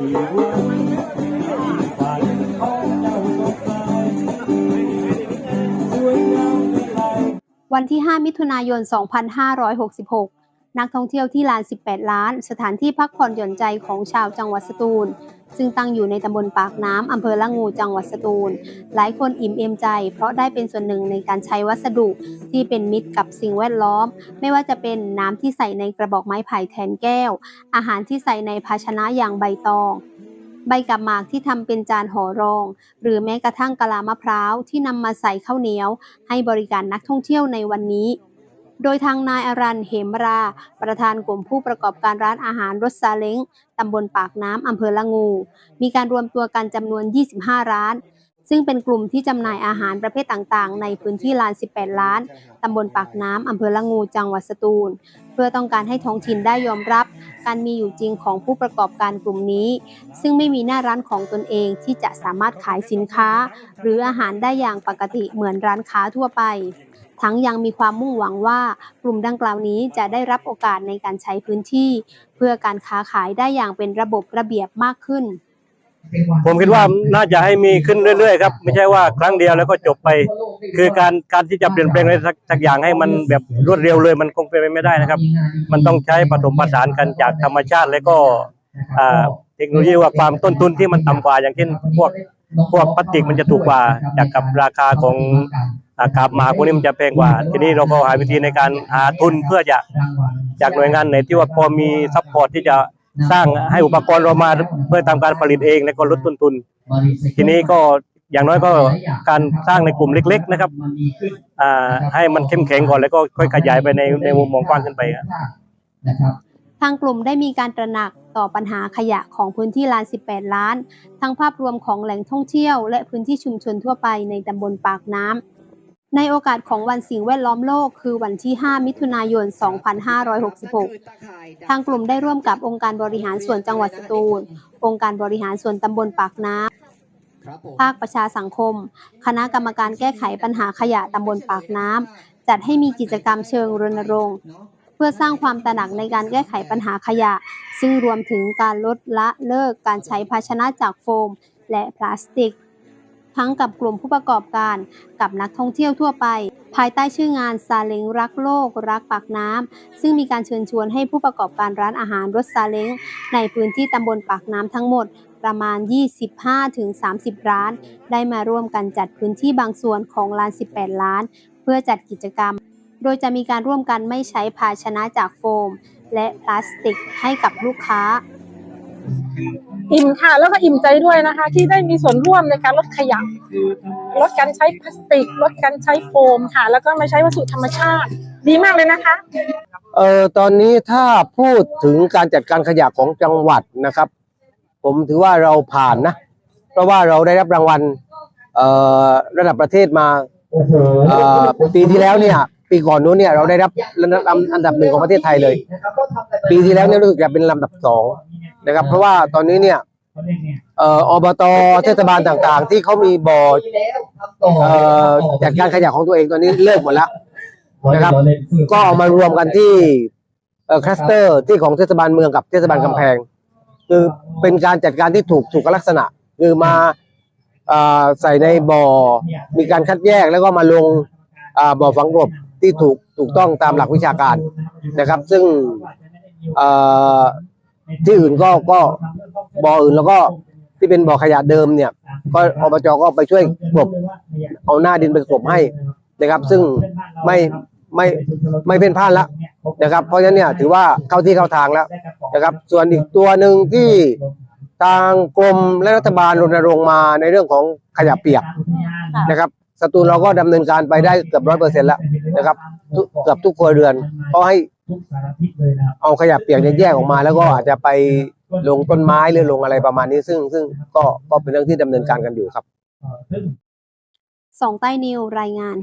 วันที่ 5 มิถุนายน 2566 นักท่องเที่ยวที่ลาน 18 ล้าน สถานที่พักผ่อนหย่อนใจของชาวจังหวัดสตูล ซึ่งตั้งอยู่ในตำบลปากน้ำอำเภอละงูจังหวัดสตูล หลายคนอิ่มเอมใจ เพราะได้เป็นส่วนหนึ่งในการใช้วัสดุที่เป็นมิตรกับสิ่งแวดล้อม ไม่ว่าจะเป็นน้ำที่ใส่ในกระบอกไม้ไผ่แทนแก้ว อาหารที่ใส่ในภาชนะอย่างใบตองใบกับหมากที่ทำเป็นจานห่อรอง หรือแม้กระทั่งกะลามะพร้าวที่นำมาใส่ข้าวเหนียว ให้บริการนักท่องเที่ยวในวันนี้ โดยทางนายอรันเหมรา ประธานกลุ่มผู้ประกอบการร้านอาหารรสซาเล้งตำบลปากน้ำอำเภอละงู มีการรวมตัวกันจำนวน 25 ร้าน ซึ่งเป็นกลุ่มที่จำหน่ายอาหารประเภทต่างๆ ในพื้นที่ลาน 18 ล้านตำบลปากน้ำอำเภอละงู จังหวัดสตูล เพื่อต้องการให้ท้องถิ่นได้ยอมรับ การมีอยู่จริงของผู้ประกอบการกลุ่มนี้ ซึ่งไม่มีหน้าร้านของตนเองที่จะสามารถขายสินค้า หรืออาหารได้อย่างปกติเหมือนร้านค้าทั่วไป ทั้งยังมีความมุ่งหวังว่ากลุ่มดังกล่าวนี้จะได้รับโอกาสในการใช้พื้นที่ เพื่อการค้าขายได้อย่างเป็นระบบระเบียบมากขึ้น ผมคิดว่าน่าจะให้มีขึ้นเรื่อยๆครับไม่ใช่ว่าครั้งเดียวแล้วก็จบไป คือการการที่จะเปลี่ยนแปลงอะไรสักสักอย่างให้มันแบบรวดเร็วเลยมันคงเป็นไปไม่ได้นะครับ มันต้องใช้ผสมผสานกันจากธรรมชาติแล้วก็อ่าเทคโนโลยีว่าความต้นทุนที่มันต่ำกว่าอย่างเช่นพวกพวกพลาสติกมันจะถูกกว่าจากกับราคาของ อากาบหมากพวกนี้มันจะแพงกว่า ทีนี้เราก็หาวิธีในการหาทุนเพื่อจะจากหน่วยงานไหนที่ว่าพอมีซัพพอร์ตที่จะสร้างให้อุปกรณ์เรามาเพื่อทำการผลิตเองแล้วก็ลดต้นทุน ทีนี้ก็อย่างน้อยก็การสร้างในกลุ่มเล็ก ๆ นะครับอ่าให้มันเข้มแข็งก่อนแล้วก็ค่อยขยายไปในในมุมมองกว้างขึ้นไปครับนะครับทางกลุ่มได้มีการตระหนักต่อปัญหาขยะของพื้นที่ลาน 18 ล้าน ทั้งภาพรวมของแหล่งท่องเที่ยวและพื้นที่ชุมชนทั่วไปในตำบลปากน้ำ ในโอกาสของวันสิ่งแวดล้อมโลก คือวันที่ 5 มิถุนายน 2566 ทางกลุ่มได้ร่วมกับองค์การบริหารส่วนจังหวัดสตูล องค์การบริหารส่วนตำบลปากน้ำภาคประชาสังคม คณะกรรมการแก้ไขปัญหาขยะตำบลปากน้ำ จัดให้มีกิจกรรมเชิงรณรงค์ เพื่อสร้างความตระหนักในการแก้ไขปัญหาขยะ ซึ่งรวมถึงการลดละเลิกการใช้ภาชนะจากโฟม และพลาสติก ทั้งกับกลุ่มผู้ประกอบการกับนักท่องเที่ยวทั่วไป ภายใต้ชื่องานซาเล้งรักโลก รักปากน้ำซึ่งมีการเชิญชวนให้ผู้ประกอบการร้านอาหารรถซาเล้งในพื้นที่ตำบลปากน้ำทั้งหมดประมาณ 25-30 ร้าน ได้มาร่วมกันจัดพื้นที่บางส่วนของลาน 18 ล้าน เพื่อจัดกิจกรรม โดยจะมีการร่วมกันไม่ใช้ภาชนะจากโฟม และพลาสติกให้กับลูกค้า อิ่มค่ะ แล้วก็อิ่มใจด้วยนะคะ ที่ได้มีส่วนร่วมในการลดขยะลดการใช้พลาสติก ลดการใช้โฟมค่ะ แล้วก็ไม่ใช้วัสดุธรรมชาติ ดีมากเลยนะคะ เอ่อตอนนี้ถ้าพูดถึงการจัดการขยะของจังหวัดนะครับ ผมถือว่าเราผ่านนะ เพราะว่าเราได้รับรางวัลเอ่อระดับประเทศมาเอ่อปีที่แล้วเนี่ย ปีก่อนนู้นเนี่ยเราได้รับระดับอันดับหนึ่งของประเทศไทยเลย ปีที่แล้วเนี่ยรู้สึกจะเป็นลำดับสอง นะครับ เพราะว่าตอนนี้เนี่ยเอ่ออบตเทศบาลต่างๆ ที่เขามีบ่อเอ่อจัดการขยะของตัวเองตอนนี้เลิกหมดแล้วนะครับ ก็เอามารวมกันที่เอ่อคลัสเตอร์ที่ของเทศบาลเมืองกับเทศบาลกำแพง คือเป็นการจัดการที่ถูกถูกลักษณะ คือมาเอ่อใส่ในบ่อมีการคัดแยกแล้วก็มาลงอ่าบ่อฝังกลบที่ถูกถูกต้องตามหลักวิชาการนะครับ ซึ่งเอ่อ ที่อื่นก็ก็บ่ออื่นแล้วก็ที่เป็นบ่อขยะเดิมเนี่ย ก็อบจก็ไปช่วยกลบเอาหน้าดินไปกลบให้นะครับ ซึ่งไม่ไม่ไม่เป็นพลาดละนะครับ เพราะฉะนั้นเนี่ยถือว่าเข้าที่เข้าทางแล้วนะครับ ส่วนอีกตัวหนึ่งที่ทางกรมและรัฐบาลรณรงค์มาในเรื่องของขยะเปียกนะครับสตูลเราก็ดำเนินการไปได้เกือบร้อยเปอร์เซ็นต์แล้วนะครับทุกเกือบทุกครัวเรือนเขาให พราะให้เอาขยะเปียกเนี่ยแยกออกมา แล้วก็อาจจะไปลงต้นไม้หรือลงอะไรประมาณนี้ซึ่ง ซึ่งก็ก็เป็นเรื่องที่ดำเนินการกันอยู่ครับสองใต้นิวรายงาน